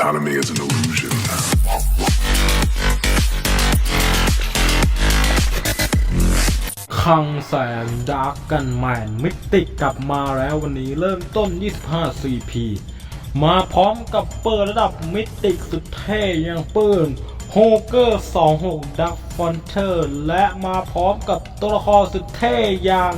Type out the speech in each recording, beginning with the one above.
autonomy is an illusion. คังแสนดาร์กกันแมนมิติกกลับมาแล้ววันนี้เริ่มต้น 25 CP มาพร้อมกับเปิดระดับมิติกสุดเท่อย่างปืนโฮเกอร์ 26 ดักฟอนเทอร์ และมาพร้อมกับตัวละครสุดเท่อย่าง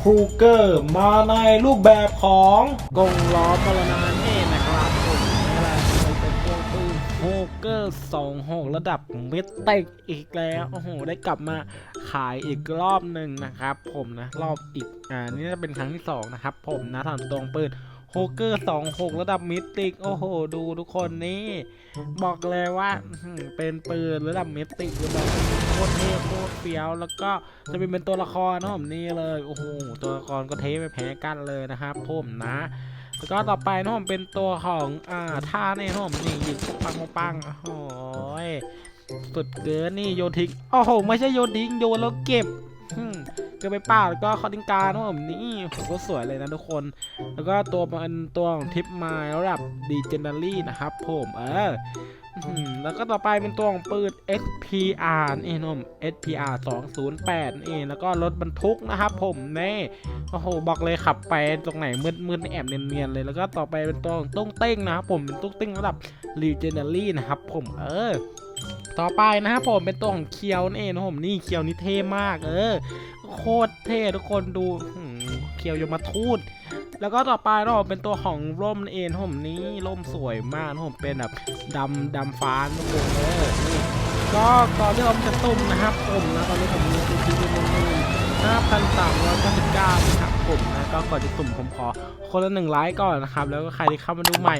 ครูเกอร์ มาในรูปแบบของกงล้อมรณานตรน เกอร์26 ระดับมิติกอีกแล้ว โอ้โห ได้กลับมาขายอีกรอบหนึ่งนะครับ ผมนะ รอบอีก อ่า นี่จะเป็นครั้งที่ 2 นะครับ ผมนะทำตรงปืนโฮเกอร์26 ระดับมิติก โอ้โห ดูทุกคนนี่ บอกเลยว่า เป็นปืนระดับมิติกระดับโคตรเท่โคตรเฟี้ยว แล้วก็จะเป็นเป็นตัวละครนะผมนี่เลย โอ้โห ตัวละครก็เท่ไม่แพ้กันเลยนะครับผมนะ แล้วก็ต่อไปนะผมเป็นตัวของอ่าท่าเนี่ยนะผมนี่ยิงปังปังปังโอ้ยสุดเกินนี่โยนทิ้งโอ้โหไม่ใช่โยนทิ้งโยนแล้วเก็บอืม ก็ไปเป่าแล้วก็คอติงการนะผมนี่ผมก็สวยเลยนะทุกคน แล้วก็ตัวมันตัวของทิปไมล์ระดับดีเจน a รี่นะครับผมเออแล้วก็ต่อไปเป็นตัวของปืน SPR นี่นม SPR 208นี่เองแล้วก็รถบรรทุกนะครับผมนี่โอ้โหบอกเลยขับไปตรงไหนมืดมืดๆแอบเนียนๆเลยแล้วก็ต่อไปเป็นตัวของตุ้งเต้งนะครับผมเป็นตุ้งเต้งระดับ Legendary นะครับผมเออ ต่อไปนะครับผมเป็นตัวของเคียวนั่เองนะครับผมนี่เคียวนี่เท่มาก เออ โคตรเท่ทุกคนดูเคียวยมทูตแล้วก็ต่อไปนะครับผมเป็นตัวของร่มเองนะครับผมนี่ร่มสวยมากนะครับผมเป็นแบบดำดำฟ้าทุกคนเออก็ก่อนที่ผมจะตุ้มนะครับผมนะตอนนี้ผมมีตัวที่เป็นมือ5,399นะครับผมนะ ก็ก่อนจะตุ่มผมขอคนละหนึ่งไลค์ก่อนนะครับ แล้วก็ใครที่เข้ามาดูใหม่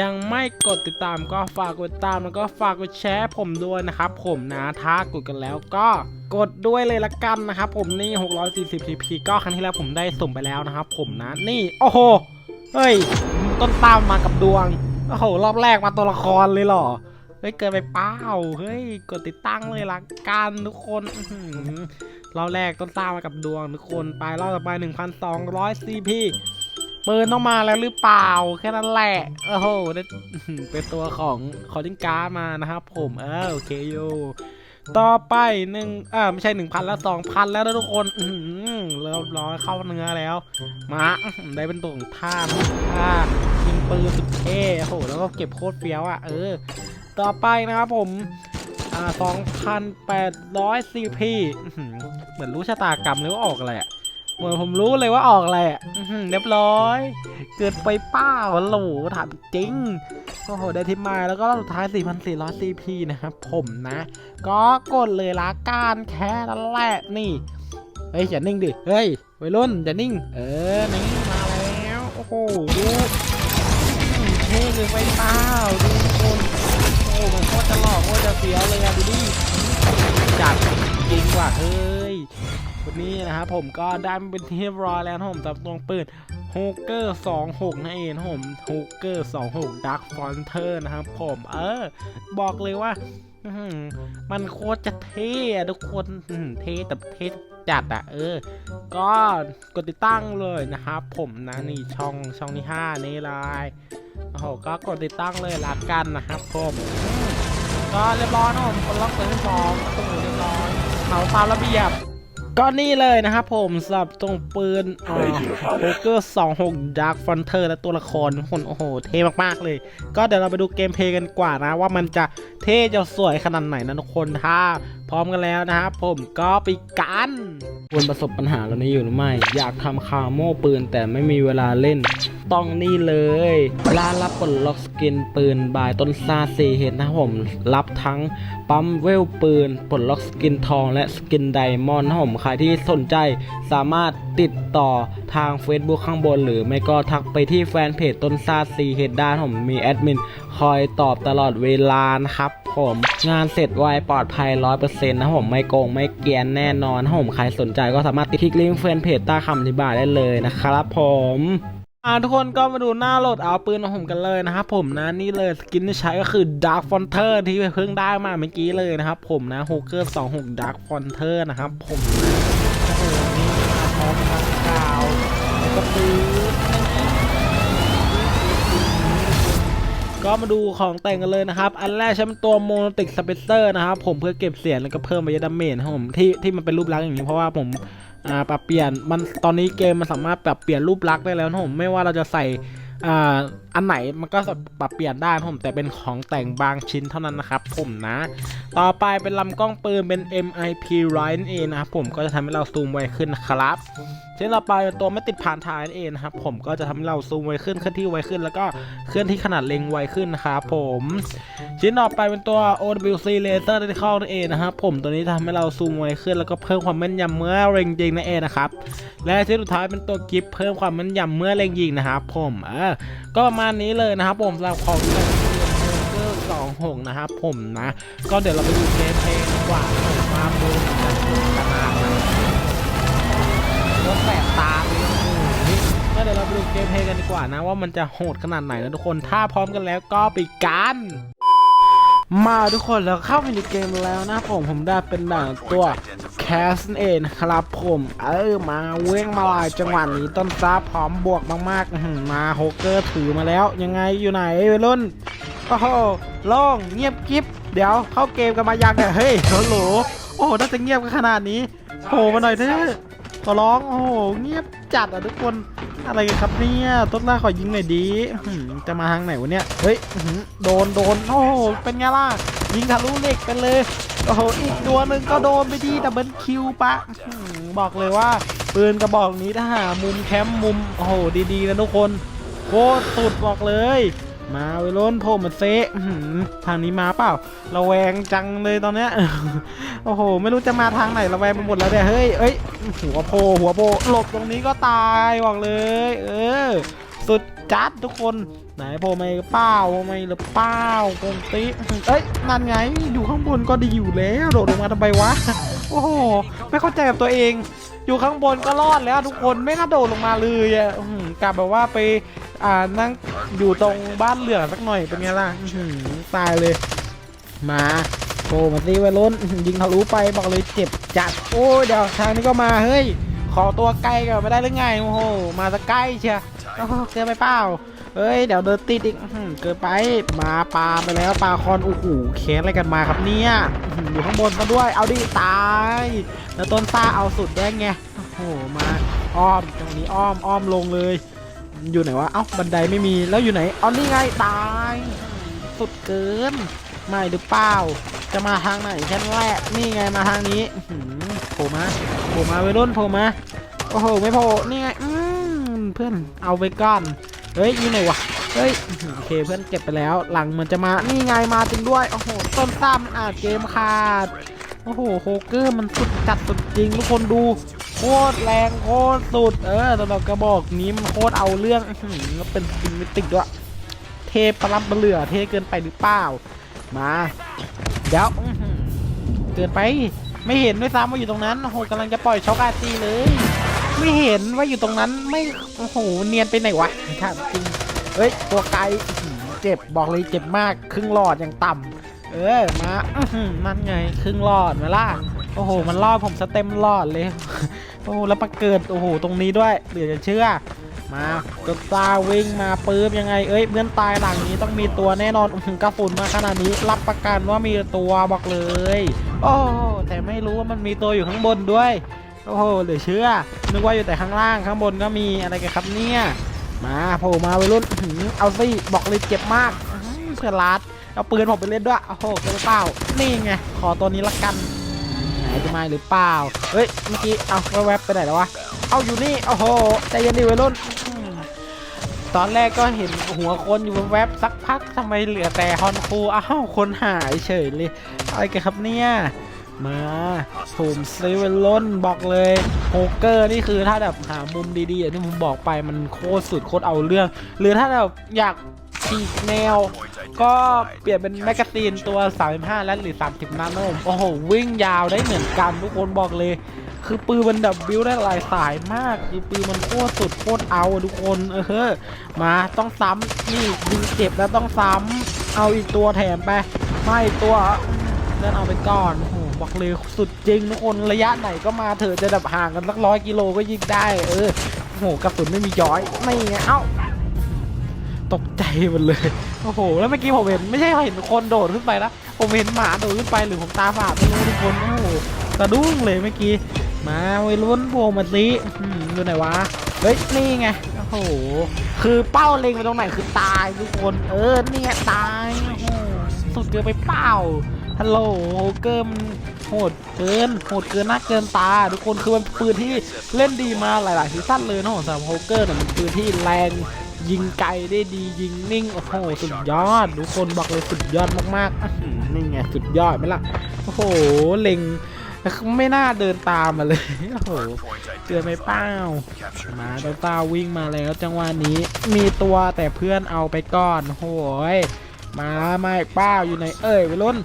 ยังไม่กดติดตามก็ฝากกดติดตามแล้วก็ฝากกดแชร์ผมด้วยนะครับผมนะถ้ากดกันแล้วก็กดด้วยเลยละกันนะครับผมนี่ 640 pp ก็ครั้งที่แล้วผมได้สุ่มไปแล้วนะครับผมนะนี่โอ้โหเฮ้ยต้นตามมากับดวงโอ้โหรอบแรกมาตัวละครเลยเหรอเฮ้ยเกินไปเปล่าเฮ้ยกดติดตั้งเลยละกันทุกคน รอบแรกต้นสร้างมากับดวงทุกคนไปรอบต่อไป 1,200 CP ปืนต้องมาแล้วหรือเปล่า แค่นั้นแหละโอ้โหได้เป็นตัวของคอริงการ์มานะครับผมเออโอเคอยู่ต่อไปหนึ่งอ่าไม่ใช่หนึ่งพันแล้วสองพันแล้วนะทุกคน อืเริ่มร้อยเข้าเนื้อแล้ว มาได้เป็นตัวของท่านะท่ายิงปืนสุดเท่โอ้โห แล้วก็เก็บโคตรเฟี้ยวอะ เออ ต่อไปนะครับผม อ่า2,800 CP อื้อหือเหมือนรู้ชะตากรรมเลยว่าออกอะไรอะเหมือนผมรู้เลยว่าออกอะไรอะเรียบร้อย เกิดไปป้าวโหลถามจริง โอ้โห ได้ทิปมาแล้วก็รอบสุดท้าย 4,400 CP นะครับ ผมนะ ก็กดเลยละกันแค่นั้นแหละนี่ เฮ้ย อย่านิ่งดิ เฮ้ยวัยรุ่นอย่านิ่ง เออ นี่มาแล้ว โอ้โห ดูเท่เลยไปเปล่าดูคน อ้มันโคตรจะหลอกโคตรจะเสียวเลยอะดูดิจัดจริงว่ะเฮ้ยวันนี้นะครับผมก็ได้มาเป็นที่เรียบร้อยแล้วนะผมจับตรงปืนโฮเกอร์ 26นั่นเองผมโฮเกอร์ 26 Dark Frontier นะครับผม เออ บอกเลยว่า มันโคตรจะเท่อะทุกคนอื้อหือเท่แต่เท่จัดอะเออ ก็กดติดตั้งเลยนะครับผมนะนี่ช่องช่องที่5นี่เลยโอ้โหก็กดติดตั้งเลยละกันนะครับผมอืมก็เรียบร้อยนะผมคนล็อกเปิดสองโอ้โหเรียบร้อยเขาตามระเบียบ ก็นี่เลยนะครับผมสำหรับตรงปืนโฮเกอร์26 Dark Frontier และตัวละครทุกคนโอ้โห เท่มากๆเลย ก็เดี๋ยวเราไปดูเกมเพลย์กันกว่านะ ว่ามันจะเท่จะสวยขนาดไหนนะทุกคนถ้า พร้อมกันแล้วนะครับผมก็ไปกันควรประสบปัญหาแล้วนี้อยู่หรือไม่ อยากทำคาโม่ปืนแต่ไม่มีเวลาเล่น ต้องนี่เลยร้านรับปลดล็อกสกินปืนบายต้นซาซีเห็นนะครับผมรับทั้งปั๊มเวลปืนปลดล็อกสกินทองและสกินไดมอนด์นะครับผมใครที่สนใจสามารถ ติดต่อทาง Facebook ข้างบน หรือไม่ก็ทักไปที่แฟนเพจต้นซาซีเฮดด้านผมมีแอดมินคอยตอบตลอดเวลานะครับผมงานเสร็จไวปลอดภัย 100%นะครับผมไม่โกงไม่เกียนแน่นอนผมใครสนใจก็สามารถติดคลิกลิงก์แฟนเพจใต้คำอธิบายได้เลยนะครับผมอ่าทุกคนก็มาดูหน้าโหลดเอาปืนของผมกันเลยนะครับผมนะนี่เลยสกินที่ใช้ก็คือ Dark f r o n t e r ที่เพิ่งได้มาเมื่อกี้เลยนะครับผมนะ h o k e r 26 Dark f r o n t e r นะครับผมนะโอ้โหนี่ม พร้อมทางกาวแล้วก็ปืนก็มาดูของแต่งกันเลยนะครับ อันแรกใช้เป็นตัวโมโนติกสเปเซอร์นะครับ ผมเพื่อเก็บเสียงแล้วก็เพิ่มระยะดาเมจนครับผมที่ที่มันเป็นรูปลักษณ์อย่างนี้เพราะว่าผมปรับเปลี่ยนมันตอนนี้เกมมันสามารถปรับเปลี่ยนรูปลักษณ์ได้แล้วนะครับผมไม่ว่าเราจะใส่ อ่าอันไหนมันก็ปรับเปลี่ยนได้ผมแต่เป็นของแต่งบางชิ้นเท่านั้นนะครับผมนะ ต่อไปเป็นลำกล้องปืนเป็น MIP Right นั่นเองนะครับผมก็จะทำให้เราซูมไวขึ้นนะครับ ชิ้นต่อไปเป็นตัวไม่ติดผ่านทางนั่นเองนะครับผมก็จะทำให้เราซูมไวขึ้นเคลื่อนที่ไวขึ้น แล้วก็เคลื่อนที่ขนาดเล็งไวขึ้นนะครับผมชิ้นต่อไปเป็นตัว OWC Laser Reticle นั่นเองนะครับผมตัวนี้ทำให้เราซูมไวขึ้น แล้วก็เพิ่มความแม่นยำเมื่อเล็งยิงนั่นเองนะครับและชิ้นสุดท้ายเป็นตัวกิฟเพิ่มความแม่นยำเมื่อเล็งยิงนะครับผมเออก็ประมาณนี้เลยนะครับผมสำหรับของที่เกอร์สองหกนะครับผมนะ ก็เดี๋ยวเราไปดูเกมเพลย์ดีกว่ามาดู ดูเกมเพลย์กันดีกว่านะว่ามันจะโหดขนาดไหนนะทุกคน ถ้าพร้อมกันแล้วก็ไปกันมาทุกคนแล้วเข้าไปในเกมแล้วนะผมผมได้เป็นด่านตัวแคสเองครับผมเออมาเว้งมาลายจังหวะนี้ต้นซาพร้อมบวกมากๆมาโฮเกอร์ถือมาแล้ว ยังไงอยู่ไหนวัยรุ่นโอ้โหโล่งเงียบกิ๊บเดี๋ยวเข้าเกมกันมายังเนี่ยเฮ้ยโหลโอ้โหน่าจะเงียบกันขนาดนี้โผล่มาหน่อยเถอะขอร้องโอ้โหเงียบจัดอะทุกคน อะไรกันครับเนี่ยต้นล่าขอยิงหน่อยดีจะมาทางไหนวะเนี่ย เฮ้ยโดนโดนโอ้โหเป็นไงล่ะ ยิงทะลุเหล็กไปเลย โอ้โห อีกตัวหนึ่งก็โดนไปดีดับเบิลคิวปะอบอกเลยว่า ปืนกระบอกนี้ถ้าหามุมแคมป์มุม โอ้โห ดีๆนะทุกคนโคตรสุดบอกเลย มาเวโรนโผล่มาเซะทางนี้มาเปล่าระแวงจังเลยตอนเนี้ยโอ้โห ไม่รู้จะมาทางไหนระแวงไปหมดแล้วเนี่ยเฮ้ยเอ้ยหัวโพหัวโพหลบตรงนี้ก็ตายบอกเลย เออ สุดจัดทุกคน ไหนโพไม่เป้าโพไม่หรือเป้ากงติเอ้ยนั่นไงอยู่ข้างบนก็ดีอยู่แล้วโดดลงมาทำไมวะโอ้โหไม่เข้าใจกับตัวเอง อยู่ข้างบนก็รอดแล้วทุกคนไม่น่าโดดลงมาเลยอะกลับแบบว่าไปอ่านั่งอยู่ตรงบ้านเหลืองสักหน่อยเป็นไงล่ะตายเลย มา โอ้มาตีไวรุ่นยิงทะลุไปบอกเลยเจ็บจัดโอ้ยเดี๋ยวทางนี้ก็มาเฮ้ยขอตัวใกล้กันไม่ได้หรือไงโอ้โหมาจะใกล้เชียโอ้เกินไปเปล่าเฮ้ยเดี๋ยวเดินติดอีกเกินไปมาปลาไปแล้วปลาคอนโอ้โหแค้นอะไรกันมาครับเนี่ยอยู่ข้างบนก็ด้วย เอาดิตายแล้วต้นซ่าเอาสุดได้ไงโอ้โหมาอ้อมตรงนี้อ้อมอ้อมลงเลย อยู่ไหนวะเอ้าบันไดไม่มีแล้วอยู่ไหนเอานี่ไงตาย สุดเกินไม่หรือเปล่า จะมาทางไหนแค่นั้นแหละนี่ไงมาทางนี้โผล่มาโผล่มาไปรุ่นโผล่มาโอ้โหไม่โผล่นี่ไงอืมเพื่อนเอาไปก่อนเฮ้ยอยู่ไหนวะเฮ้ยโอเคเพื่อนเก็บไปแล้ว หลังเหมือนจะมานี่ไงมาจริงด้วยโอ้โหต้นซ้ำอะเกมขาดโอ้โหโฮเกอร์มันสุดจัดสุดจริงทุกคนดูโคตรแรงโคตรสุดเออสำหรับกระบอกนี้มันโคตรเอาเรื่องแล้วเป็นสปินมิติกด้วยเทปรับเบลือเทเกินไปหรือเปล่ามา เดี๋ยวเกินไป ไม่เห็นด้วยซ้ำว่าอยู่ตรงนั้นโอ้โหกำลังจะปล่อยช็อกอาร์ตีเลย ไม่เห็นว่าอยู่ตรงนั้นไม่โอ้โหเนียนไปไหนวะถามจริงเฮ้ยตัวไกลเจ็บบอกเลยเจ็บมากครึ่งหลอดอย่างต่ำเออมาอนั่นไงครึ่งหลอดมาล่ะโอ้โหมันรอดผมสเต็มหลอดเลยโอ้โหแล้วมาเกิดโอ้โหตรงนี้ด้วยเดี๋ยวจะเชื่อ มาจนตาวิ่งมาปื๊บยังไง เอ้ยเพื่อนตายหลังนี้ต้องมีตัวแน่นอนกระสุนมาขนาดนี้ รับประกันว่ามีตัวบอกเลย โอ้แต่ไม่รู้ว่ามันมีตัวอยู่ข้างบนด้วย โอ้โหเหลือเชื่อ นึกว่าอยู่แต่ข้างล่างข้างบนก็มีอะไรกันครับเนี่ย มาโผล่มาวัยรุ่นเอาสิบอกเลยเจ็บมากเพื่อนรัดเอาปืนผมไปเล่นด้วย โอ้โหเกินเปล่านี่ไง ขอตัวนี้ละกันไหนจะมาหรือเปล่า เฮ้ยเมื่อกี้ เอาแวบๆไปไหนแล้ววะ เอาอยู่นี่โอ้โหใจเย็นดิวัยรุ่นตอนแรกก็เห็นหัวคนอยู่แวบสักพักทำไมเหลือแต่ฮอนคูอ้าวคนหายเฉยเลยอะไรกันครับเนี่ยมาผมซีเวลลอนบอกเลยโฮเกอร์นี่คือถ้าแบบหามุมดีๆอย่างที่ผมบอกไปมันโคตรสุดโคตรเอาเรื่อง หรือถ้าแบบอยากฉีกแนว ก็เปลี่ยนเป็นแมกกาซีนตัว 35 และหรือ 30นาโนมโอ้โห วิ่งยาวได้เหมือนกันทุกคนบอกเลย คือปืนมันดับบิวได้หลายสายมาก คือปืนมันโคตรสุดโคตรเอาทุกคนเออเมาต้องซ้ำนี่ยิงเจ็บแล้วต้องซ้ำเอาอีกตัวแถมไปไม่อีตัวเล่นเอาไปก่อนโอ้โหบอกเลยสุดจริงทุกคนระยะไหนก็มาเถอะจะดับห่างกันสักร้อยกิโลก็ยิงได้ เออโอ้โหกระสุนไม่มีย้อยไม่ไงเอ้าตกใจหมดเลย โอ้โห แล้วเมื่อกี้ผมเห็นไม่ใช่เห็นคนโดดขึ้นไปนะ ผมเห็นหมาโดดขึ้นไปหรือผมตาฝาดไม่รู้ทุกคน โอ้โหสะดุ้งเลยเมื่อกี้ มาวัยรุ่นโผล่มาสิอยู่ไหนวะ เฮ้ย นี่ไง โอ้โห คือเป้าเล็งไปตรงไหนคือตายทุกคน เออ เนี่ยตาย โอ้โห สุดเกินไปเปล่าฮัลโหลโฮเกอร์มันโหดเกินโหดเกินหน้าเกินตา ทุกคนคือมันปืนที่เล่นดีมาหลายๆซีซั่นเลยนะของสำหรับโฮเกอร์เนี่ยมันปืนที่แรงยิงไกลได้ดียิงนิ่งโอ้โหสุดยอด ทุกคนบอกเลยสุดยอดมากๆนี่ไงสุดยอดไหมล่ะโอ้โหเล็ง ไม่น่าเดินตามมาเลย โอ้โหเกินไปเป้า มาเดต้าวิ่งมาแล้วจังหวะนี้ มีตัวแต่เพื่อนเอาไปก่อนโหยมาไม่เป้าอยู่ไหนเอ้ยไปรุ่น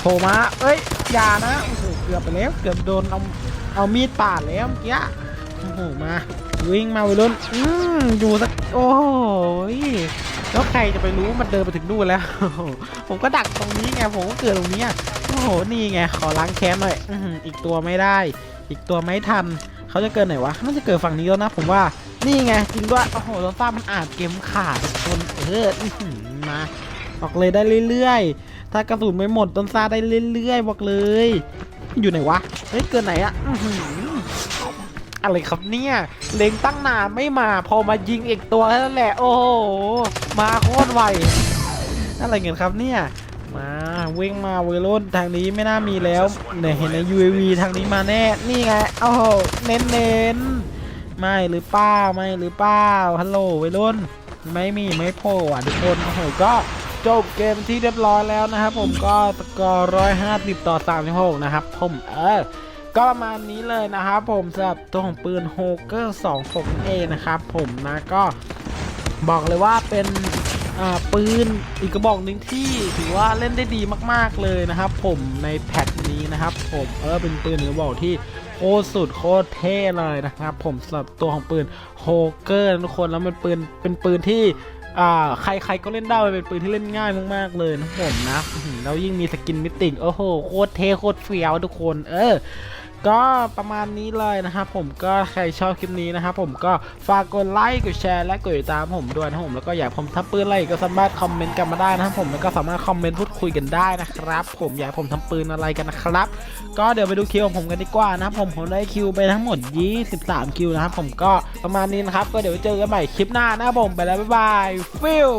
โผลมา เอ้ย อย่านะ โอ้โห เกือบไปแล้ว เกือบโดนเอา เอามีดปาดแล้วเมื่อกี้โอ้โห มา วิ่งมาไปรุ่น อืมอยู่สัก โอ้ย แล้วใครจะไปรู้มันเดินไปถึงนู่นแล้ว ผมก็ดักตรงนี้ไงผมก็เกิดตรงนี้อะโอ้โหนี่ไงขอล้างแค้นหน่อยอีกตัวไม่ได้ อีกตัวไม่ทันเขาจะเกิดไหนวะน่าจะเกิดฝั่งนี้แล้วนะ ผมว่านี่ไงจริงด้วยโอ้โหโดนฟ้ามันอาจเกมขาดคนเอออื้อหือมาบอกเลยได้เรื่อยๆ ถ้ากระสุนไม่หมดต้นซาได้เรื่อยๆบอกเลย อยู่ไหนวะเฮ้ยเกินไหนอะ อะไรครับเนี่ย เล็งตั้งนานไม่มาพอมายิงอีกตัวแค่นั้นแหละ โอ้โห มาโคตรไวอะไรเงี้ยครับเนี่ย มาวิ่งมาเวโรนทางนี้ไม่น่ามีแล้วเนี่ยเห็นใน UAV ทางนี้มาแน่ นี่ไง โอ้โห เน้นเน้นไม่หรือเปล่าไม่หรือเปล่าฮัลโหลเวโรนไม่มีไม่โผล่อะทุกคนโอ้โหก็จบเกมที่เรียบร้อยแล้วนะครับผมก็สกอร์ร้อยห้าสิบต่อสามสิบหกนะครับผมเออ ก็ประมาณนี้เลยนะครับผมสำหรับตัวของปืนโฮเกอร์2 6เอนะครับผมนะก็บอกเลยว่าเป็นปืนอีกกระบอกหนึ่งที่ถือว่าเล่นได้ดีมาก ๆเลยนะครับ ผมในแพทนี้นะครับ ผมเออเป็นปืนอีกกระบอกที่โคตรสุดโคตรเท่เลยนะครับ ผมสำหรับตัวของปืนโฮเกอร์ทุกคนแล้วมันปืนเป็นปืนที่ อ่าใครๆก็เล่นได้เป็นปืนที่เล่นง่ายมากๆเลยนะผมนะแล้วยิ่งมีสกินมิติโอ้โหโคตรเท่โคตรเฟี้ยวทุกคน เออ ก็ประมาณนี้เลยนะครับผมก็ใครชอบคลิปนี้นะครับผมก็ฝากกดไลค์กดแชร์และกดติดตามผมด้วยนะครับผมแล้วก็อยากผมทำปืนอะไรก็สามารถคอมเมนต์กันมาได้นะครับผมแล้วก็สามารถคอมเมนต์พูดคุยกันได้นะครับ ผมอยากผมทำปืนอะไรกันนะครับ ก็เดี๋ยวไปดูคิวของผมกันดีกว่านะครับผมผมได้คิวไปทั้งหมด 23 คิวนะครับผมก็ประมาณนี้นะครับก็เดี๋ยวเจอกันใหม่คลิปหน้านะครับผมไปแล้วบ๊ายบายฟิล